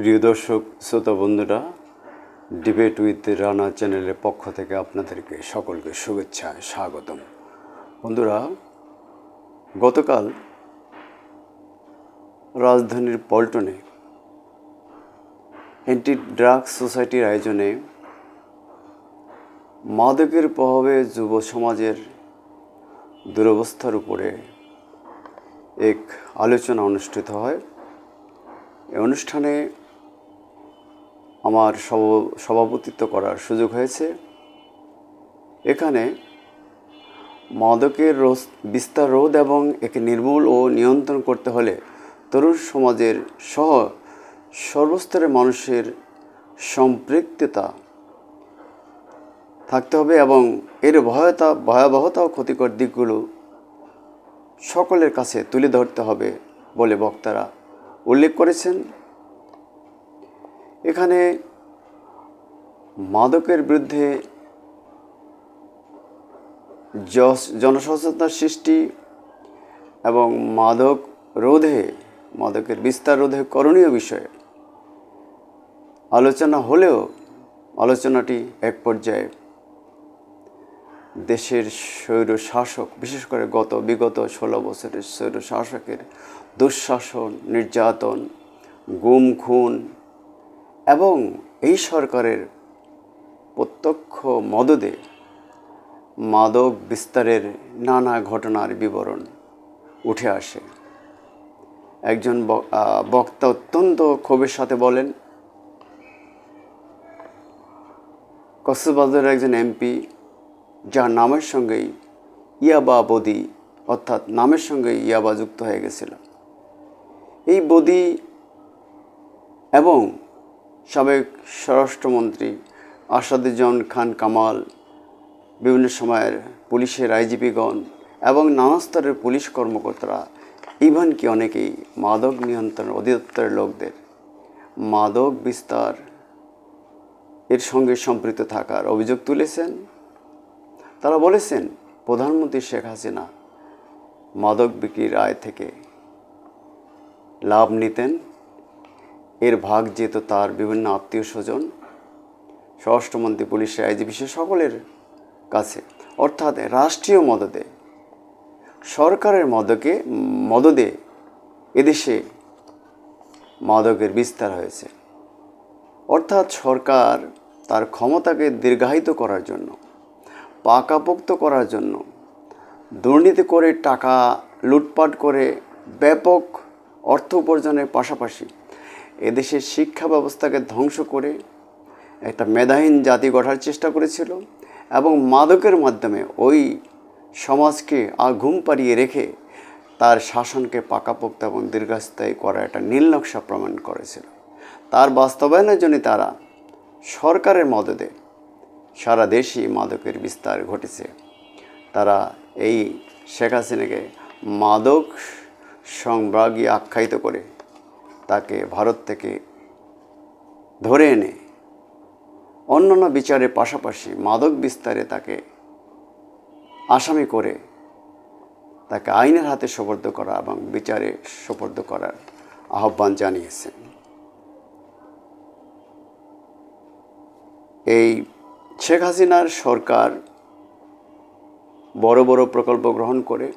প্রিয় দর্শক, শ্রোতা বন্ধুরা ডিবেট উইথ রানা চ্যানেলের পক্ষ থেকে আপনাদেরকে সকলকে শুভেচ্ছা, স্বাগতম। বন্ধুরা, গতকাল রাজধানীর পল্টনে অ্যান্টি ড্রাগস সোসাইটির আয়োজনে মাদকের প্রভাবে যুব সমাজের দুরবস্থার উপরে এক আলোচনা অনুষ্ঠিত হয়। এই অনুষ্ঠানে আমার সভ- সভাপতিত্ব করার সুযোগ হয়েছে। এখানে মাদকের বিস্তার রোধ এবং একে নির্মূল ও নিয়ন্ত্রণ করতে হলে তরুণ সমাজের সহ সর্বস্তরের মানুষের সম্পৃক্ততা থাকতে হবে এবং এর ভয়তা ভয়াবহতা ও ক্ষতিকর দিকগুলো সকলের কাছে তুলে ধরতে হবে বলে বক্তারা উল্লেখ করেছেন। এখানে মাদকের বিরুদ্ধে জনসচেতনতার সৃষ্টি এবং মাদক রোধে, মাদকের বিস্তার রোধে করণীয় বিষয়ে আলোচনা হলেও আলোচনাটি এক পর্যায়ে দেশের স্বৈর শাসক বিশেষ করে গত বিগত ষোলো বছরের স্বৈর শাসকের দুঃশাসন, নির্যাতন, গুম, খুন এবং এই সরকারের প্রত্যক্ষ মদদে মাদক বিস্তারের নানা ঘটনার বিবরণ উঠে আসে। একজন বক্তা অত্যন্ত ক্ষোভের সাথে বলেন, কক্সবাজারের একজন এমপি, যার নামের সঙ্গেই ইয়াবা বদি, অর্থাৎ নামের সঙ্গে ইয়াবা যুক্ত হয়ে গেছিল। এই বদি এবং সাবেক স্বরাষ্ট্রমন্ত্রী আসাদুজ্জামান খান কামাল, বিভিন্ন সময়ের পুলিশের আইজিপিগণ এবং নানা স্তরের পুলিশ কর্মকর্তারা ইভেন কি অনেকেই মাদক নিয়ন্ত্রণ অধিদপ্তরের লোকদের, মাদক বিস্তার এর সঙ্গে সম্পৃক্ত থাকার অভিযোগ তুলেছেন। তারা বলেছেন, প্রধানমন্ত্রী শেখ হাসিনা মাদক বিক্রির আয় থেকে লাভ নিতেন এর ভাগ যেত তার বিভিন্ন আত্মীয় স্বজন স্বরাষ্ট্রমন্ত্রী পুলিশের আইজিপি সে সকলের কাছে। অর্থাৎ রাষ্ট্রীয় মদদে, সরকারের মদকে, মদদে এদেশে মাদকের বিস্তার হয়েছে। অর্থাৎ সরকার তার ক্ষমতাকে দীর্ঘায়িত করার জন্য, পাকাপোক্ত করার জন্য, দুর্নীতি করে টাকা লুটপাট করে ব্যাপক অর্থ উপার্জনের পাশাপাশি এদেশের শিক্ষা ব্যবস্থাকে ধ্বংস করে একটা মেধাহীন জাতি গঠার চেষ্টা করেছিল এবং মাদকের মাধ্যমে ওই সমাজকে আঘুম পাড়িয়ে রেখে তার শাসনকে পাকাপোক্ত এবং দীর্ঘস্থায়ী করা একটা নীল নকশা প্রমাণ করেছিল। তার বাস্তবায়নের জন্য তারা সরকারের মদদে সারা দেশই মাদকের বিস্তার ঘটেছে। তারা এই শেখ হাসিনাকে মাদক সংগ্রাগী আখ্যায়িত করে তাকে ভারত থেকে ধরে এনে অন্যান্য বিচারের পাশাপাশি মাদক বিস্তারে তাকে আসামি করে তাকে আইনের হাতে সোপর্দ করা এবং বিচারে সোপর্দ করার আহ্বান জানিয়েছেন। এই শেখ হাসিনার সরকার বড় বড় প্রকল্প গ্রহণ করে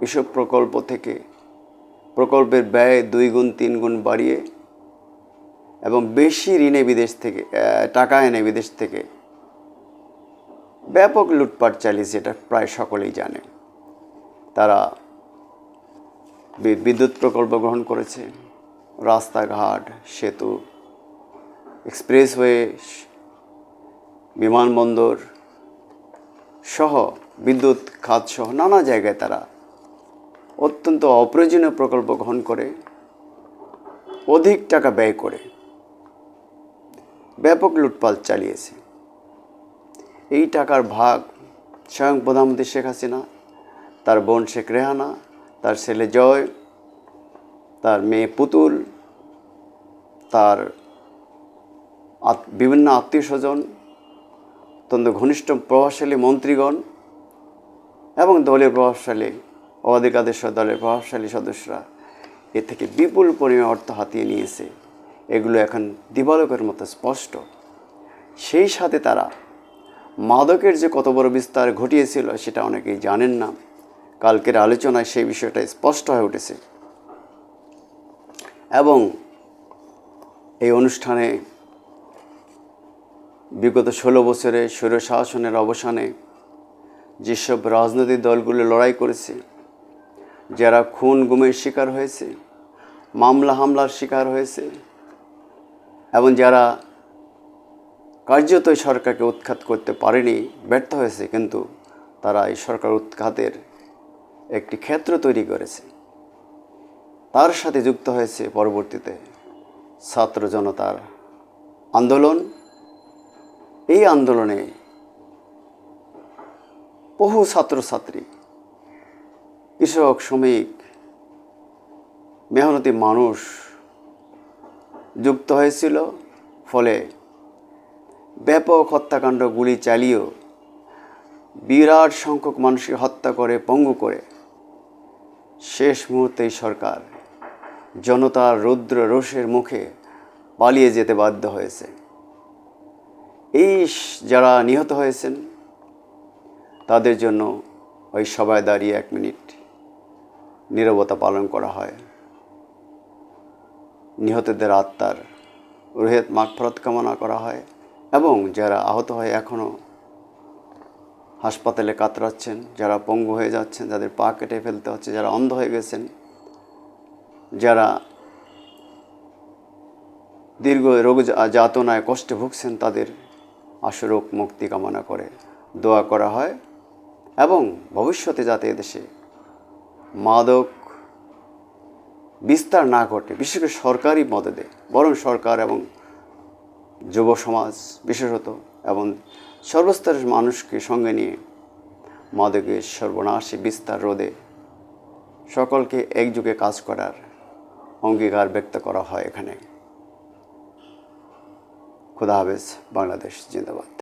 এসব প্রকল্প থেকে প্রকল্পের ব্যয় দুই গুণ, তিন গুণ বাড়িয়ে এবং বেশি ঋণে বিদেশ থেকে টাকা এনে বিদেশ থেকে ব্যাপক লুটপাট চালিয়েছে, এটা প্রায় সকলেই জানে। তারা বিদ্যুৎ প্রকল্প গ্রহণ করেছে, রাস্তাঘাট, সেতু, এক্সপ্রেসওয়ে, বিমানবন্দর সহ বিদ্যুৎ খাত সহ নানা জায়গায় তারা অত্যন্ত অপ্রয়োজনীয় প্রকল্প গ্রহণ করে, অধিক টাকা ব্যয় করে, ব্যাপক লুটপাট চালিয়েছে। এই টাকার ভাগ স্বয়ং প্রধানমন্ত্রী শেখ হাসিনা, তার বোন শেখ রেহানা, তার ছেলে জয়, তার মেয়ে পুতুল, তার বিভিন্ন আত্মীয় স্বজন, অত্যন্ত ঘনিষ্ঠ প্রভাবশালী মন্ত্রীগণ এবং দলের প্রভাবশালী অধিকাদেশ দলের প্রভাবশালী সদস্যরা এ থেকে বিপুল পরিমাণ অর্থ হাতিয়ে নিয়েছে। এগুলো এখন দিবালকের মতো স্পষ্ট। সেই সাথে তারা মাদকের যে কত বড় বিস্তার ঘটিয়েছিল সেটা অনেকেই জানেন না। কালকের আলোচনায় সেই বিষয়টা স্পষ্ট হয়ে উঠেছে। এবং এই অনুষ্ঠানে বিগত ষোলো বছরে স্বৈরশাসনের অবসানে যেসব রাজনৈতিক দলগুলো লড়াই করেছে যারা খুন গুমের শিকার হয়েছে, মামলা হামলার শিকার হয়েছে, এবং যারা কার্যত সরকারকে উৎখাত করতে পারেনি, ব্যর্থ হয়েছে, কিন্তু তারা এই সরকার উৎখাতের একটি ক্ষেত্র তৈরি করেছে। তার সাথে যুক্ত হয়েছে পরবর্তীতে ছাত্র জনতার আন্দোলন। এই আন্দোলনে বহু ছাত্রছাত্রী কৃষক, শ্রমিক, মেহনতি মানুষ যুক্ত হয়েছিল। ফলে ব্যাপক হত্যাকাণ্ড, গুলি চালিয়েও বিরাট সংখ্যক মানুষকে হত্যা করে, পঙ্গু করে শেষ মুহূর্তে সরকার জনতার রৌদ্র রোষের মুখে পালিয়ে যেতে বাধ্য হয়েছে। এই যারা নিহত হয়েছেন, তাদের জন্য ওই সবাই দাঁড়িয়ে এক মিনিট। নীরবতা পালন করা হয়। নিহতদের আত্মার রোহেত মাগফরত কামনা করা হয় এবং যারা আহত হয়ে এখনও হাসপাতালে কাতরাচ্ছেন, যারা পঙ্গু হয়ে যাচ্ছেন, যাদের পা কেটে ফেলতে হচ্ছে, যারা অন্ধ হয়ে গেছেন, যারা দীর্ঘ রোগ যাতনায় কষ্টে ভুগছেন, তাদের আশুরোগ মুক্তি কামনা করে দোয়া করা হয় এবং ভবিষ্যতে যাতে এদেশে মাদক বিস্তার না ঘটে, বিশেষ করে সরকারি মদদে, বরং সরকার এবং যুব সমাজ বিশেষত এবং সর্বস্তরের মানুষকে সঙ্গে নিয়ে মাদকের সর্বনাশী বিস্তার রোধে সকলকে একযুগে কাজ করার অঙ্গীকার ব্যক্ত করা হয় এখানে। খুদা হাফেজ, বাংলাদেশ জিন্দাবাদ।